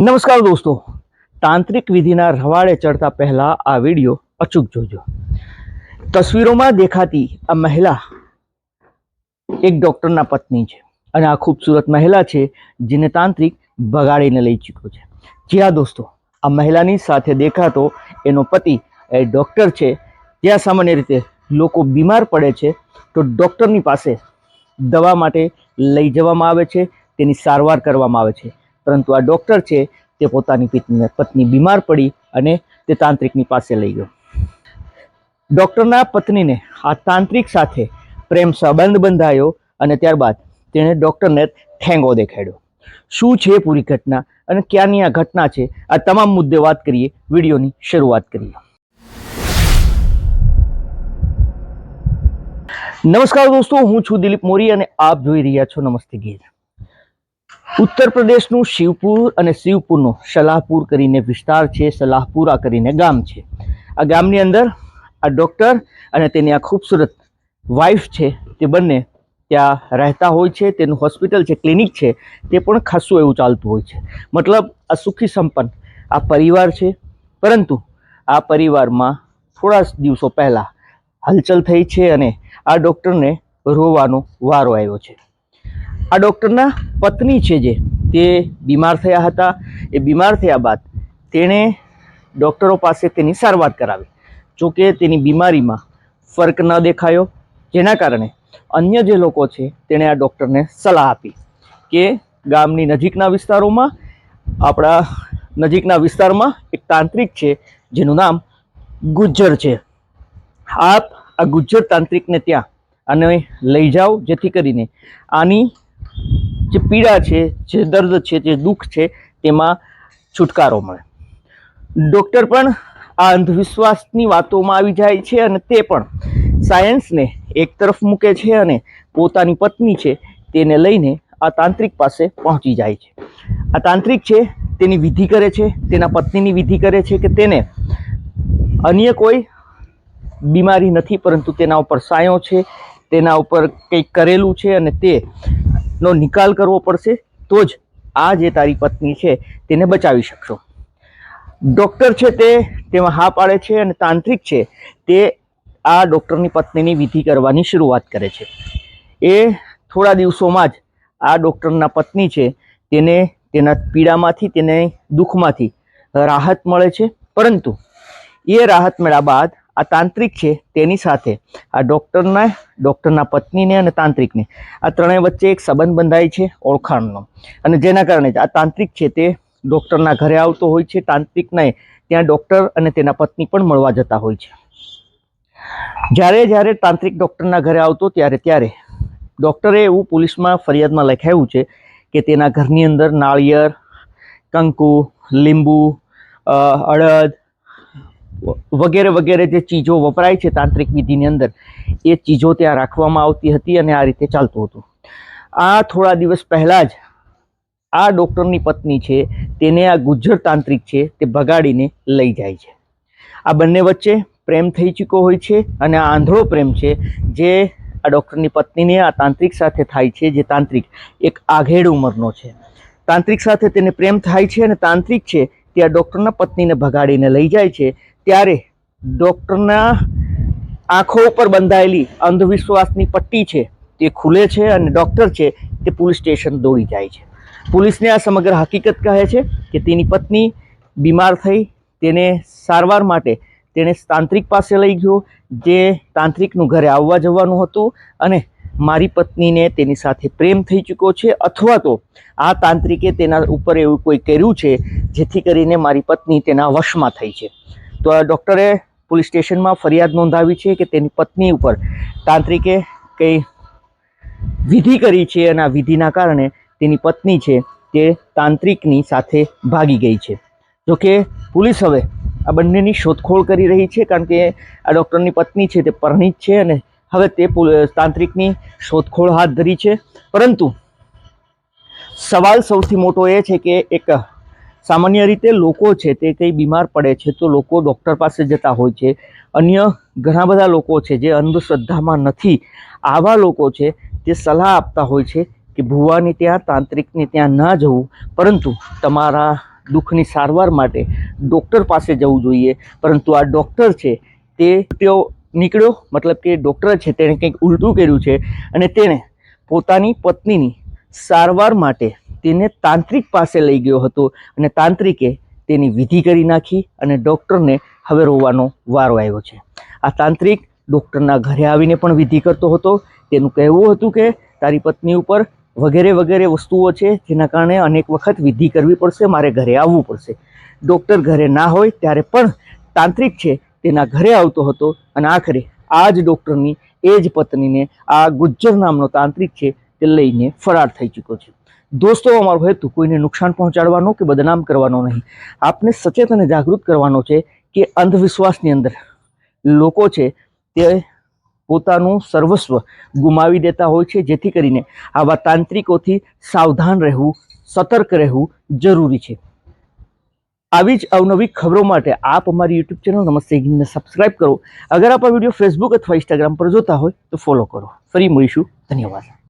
નમસ્કાર દોસ્તો. તાંત્રિક વિધિના રવાડે ચડતા પહેલા આ વીડિયો અચૂક જોજો. તસવીરોમાં દેખાતી આ મહિલા એક ડૉક્ટરના પત્ની છે અને આ ખૂબસૂરત મહિલા છે જેને તાંત્રિક ભગાડીને લઈ ચૂક્યો છે. જી હા દોસ્તો, આ મહિલાની સાથે દેખાતો એનો પતિ એ ડૉક્ટર છે. ત્યાં સામાન્ય રીતે લોકો બીમાર પડે છે તો ડૉક્ટરની પાસે દવા માટે લઈ જવામાં આવે છે, તેની સારવાર કરવામાં આવે છે. પરંતુ આ ડૉક્ટર છે તે પોતાની પત્ની પત્ની બીમાર પડી અને તે તાંત્રિકની પાસે લઈ ગયો. ડૉક્ટરના પત્નીને આ તાંત્રિક સાથે પ્રેમ સંબંધ બંધાયો અને ત્યારબાદ તેણે ડૉક્ટરને ઠેંગો દેખાડ્યો. શું છે પૂરી ઘટના અને ક્યાંની આ ઘટના છે? આ તમામ મુદ્દે વાત કરીએ, વિડીયોની શરૂઆત કરીએ. નમસ્કાર દોસ્તો, હું છું દિલીપ મોરી અને આપ જોઈ રહ્યા છો નમસ્તે ગીર. ઉત્તર પ્રદેશનું શિવપુર અને શિવપુરનો સલાહપુર કરીને વિસ્તાર છે, સલાહપુરા કરીને ગામ છે. આ ગામની અંદર આ ડૉક્ટર અને તેની આ ખૂબસૂરત વાઈફ છે, તે બંને ત્યાં રહેતા હોય છે, તેનું હોસ્પિટલ છે, ક્લિનિક છે, તે પણ ખાસું એવું ચાલતું હોય છે. મતલબ આ સુખી સંપન્ન આ પરિવાર છે, પરંતુ આ પરિવારમાં થોડા દિવસો પહેલાં હલચલ થઈ છે અને આ ડૉક્ટરને રોવાનો વારો આવ્યો છે. આ ડૉક્ટરના પત્ની છે જે, તે બીમાર થયા હતા. એ બીમાર થયા બાદ તેણે ડૉક્ટરો પાસે તેની સારવાર કરાવી. જોકે તેની બીમારીમાં ફરક ન દેખાયો. જેના કારણે અન્ય જે લોકો છે, તેણે આ ડૉક્ટરને સલાહ આપી કે ગામની નજીકના વિસ્તારોમાં, આપણા નજીકના વિસ્તારમાં એક તાંત્રિક છે, જેનું નામ ગુજ્જર છે. આપ આ ગુજ્જર તાંત્રિકને ત્યાં અને લઈ જાઓ, જેથી કરીને આની જે પીડા છે, જે દર્દ છે, જે દુઃખ છે, તેમાં છુટકારો મળે. ડૉક્ટર પણ આ અંધવિશ્વાસની વાતોમાં આવી જાય છે અને તે પણ સાયન્સને એક તરફ મૂકે છે અને પોતાની પત્ની છે તેને લઈને આ તાંત્રિક પાસે પહોંચી જાય છે. આ તાંત્રિક છે, તેની વિધિ કરે છે, તેના પત્નીની વિધિ કરે છે કે તેને અન્ય કોઈ બીમારી નથી, પરંતુ તેના ઉપર સાયો છે, તેના ઉપર કંઈક કરેલું છે અને તે નો નિકાલ કરવો પડશે, તો જ આ જે તારી પત્ની છે તેને બચાવી શકશો. ડૉક્ટર છે તે, તેમાં હા પાડે છે અને તાંત્રિક છે તે આ ડૉક્ટરની પત્નીની વિધિ કરવાની શરૂઆત કરે છે. એ થોડા દિવસોમાં જ આ ડૉક્ટરના પત્ની છે તેને તેના પીડામાંથી, તેને દુઃખમાંથી રાહત મળે છે. પરંતુ એ રાહત મળ્યા બાદ આ તાંત્રિક છે તેની સાથે. આ ડૉક્ટરના ડૉક્ટરના પત્નીને અને તાંત્રિકને. આ ત્રણેય વચ્ચે એક સંબંધ બંધાય છે ઓળખાણનો. અને જેના કારણે આ તાંત્રિક છે તે ડૉક્ટરના ઘરે આવતો હોય છે તાંત્રિકને ત્યાં ડૉક્ટર અને તેના પત્ની પણ મળવા જતા હોય છે. જ્યારે જ્યારે તાંત્રિક ડૉક્ટરના ઘરે આવતો ત્યારે ત્યારે ડૉક્ટરે એવું પોલીસમાં ફરિયાદમાં લખાયું છે કે તેના ઘરની અંદર નાળિયેર, કંકુ, લીંબુ અડદ વગેરે વગેરે જે ચીજો વપરાય છે તાંત્રિક વિધિની અંદર, એ ચીજો ત્યાં રાખવામાં આવતી હતી અને આ રીતે ચાલતું હતું. આ થોડા દિવસ પહેલાં જ આ ડૉક્ટરની પત્ની છે, તેને આ ગુજ્જર તાંત્રિક છે તે ભગાડીને લઈ જાય છે. આ બંને વચ્ચે પ્રેમ થઈ ચૂક્યો હોય છે અને આ આંધળો પ્રેમ છે જે આ ડૉક્ટરની પત્નીને આ તાંત્રિક સાથે થાય છે, જે તાંત્રિક એક આઘેડ ઉંમરનો છે. તાંત્રિક સાથે તેને પ્રેમ થાય છે અને તાંત્રિક છે તે આ ડૉક્ટરના પત્નીને ભગાડીને લઈ જાય છે ત્યારે ડૉક્ટરના આંખો ઉપર બંધાયેલી અંધવિશ્વાસની પટ્ટી છે તે ખુલે છે અને ડૉક્ટર છે તે પોલીસ સ્ટેશન દોડી જાય છે. પોલીસને આ સમગ્ર હકીકત કહે છે કે તેની પત્ની બીમાર થઈ, તેને સારવાર માટે તેણે તાંત્રિક પાસે લઈ ગયો, જે તાંત્રિકનું ઘરે આવવા જવાનું હતું અને મારી પત્નીને તેની સાથે પ્રેમ થઈ ચૂક્યો છે અથવા તો આ તાંત્રિકે તેના ઉપર એવું કોઈ કર્યું છે જેથી કરીને મારી પત્ની તેના વશમાં થઈ છે. તો ડૉક્ટરે પોલીસ સ્ટેશનમાં ફરિયાદ નોંધાવી છે કે તેની પત્ની ઉપર તાંત્રિકે કંઈ વિધિ કરી છે અને આ વિધિના કારણે તેની પત્ની છે તે તાંત્રિકની સાથે ભાગી ગઈ છે. જોકે પોલીસ હવે આ બંનેની શોધખોળ કરી રહી છે કારણ કે આ ડૉક્ટરની પત્ની છે તે પરણિત છે અને હવે તે તાંત્રિકની શોધખોળ હાથ ધરી છે. પરંતુ સવાલ સૌથી મોટો એ છે કે એક સામાન્ય રીતે લોકો છે તે કંઈ બીમાર પડે છે તો લોકો ડૉક્ટર પાસે જતા હોય છે. અન્ય ઘણા બધા લોકો છે જે અંધશ્રદ્ધામાં નથી. આવા લોકો છે તે સલાહ આપતા હોય છે કે ભુવાની ત્યાં, તાંત્રિકને ત્યાં ન જવું, પરંતુ તમારા દુઃખની સારવાર માટે ડૉક્ટર પાસે જવું જોઈએ. પરંતુ આ ડૉક્ટર છે તે તેઓ નીકળ્યો, મતલબ કે ડૉક્ટર છે તેણે કંઈક ઉલટું કર્યું છે અને તેણે પોતાની પત્નીની સારવાર માટે તેને તાંત્રિક પાસે લઈ ગયો હતો અને તાંત્રિકે તેની વિધિ કરી નાખી અને ડૉક્ટરને હવે રોવાનો વારો આવ્યો છે. આ તાંત્રિક ડૉક્ટરના ઘરે આવીને પણ વિધિ કરતો હતો. તેનું કહેવું હતું કે તારી પત્ની ઉપર વગેરે વગેરે વસ્તુઓ છે, જેના કારણે અનેક વખત વિધિ કરવી પડશે, મારે ઘરે આવવું પડશે. ડૉક્ટર ઘરે ના હોય ત્યારે પણ તાંત્રિક છે તેના ઘરે આવતો હતો અને આખરે આ જ ડૉક્ટરની એ જ પત્નીને આ ગુજ્જર નામનો તાંત્રિક છે તે લઈને ફરાર થઈ ચૂક્યો છે. દોસ્તો, અમારો હેતુ કોઈને નુકસાન પહોંચાડવાનો કે બદનામ કરવાનો નહીં. આપને સચેત અને જાગૃત કરવાનો છે કે અંધવિશ્વાસની અંદર લોકો છે તે પોતાનું સર્વસ્વ ગુમાવી દેતા હોય છે, જેથી કરીને આવા તાંત્રિકોથી સાવધાન રહેવું, સતર્ક રહેવું જરૂરી છે. આવી જ અવનવી ખબરો માટે આપ અમારી યુટ્યુબ ચેનલ નમસ્તે હિન્દને સબસ્ક્રાઇબ કરો. અગર આપ આ વીડિયો ફેસબુક અથવા ઇન્સ્ટાગ્રામ પર જોતા હોય તો ફોલો કરો. ફરી મળીશું. ધન્યવાદ.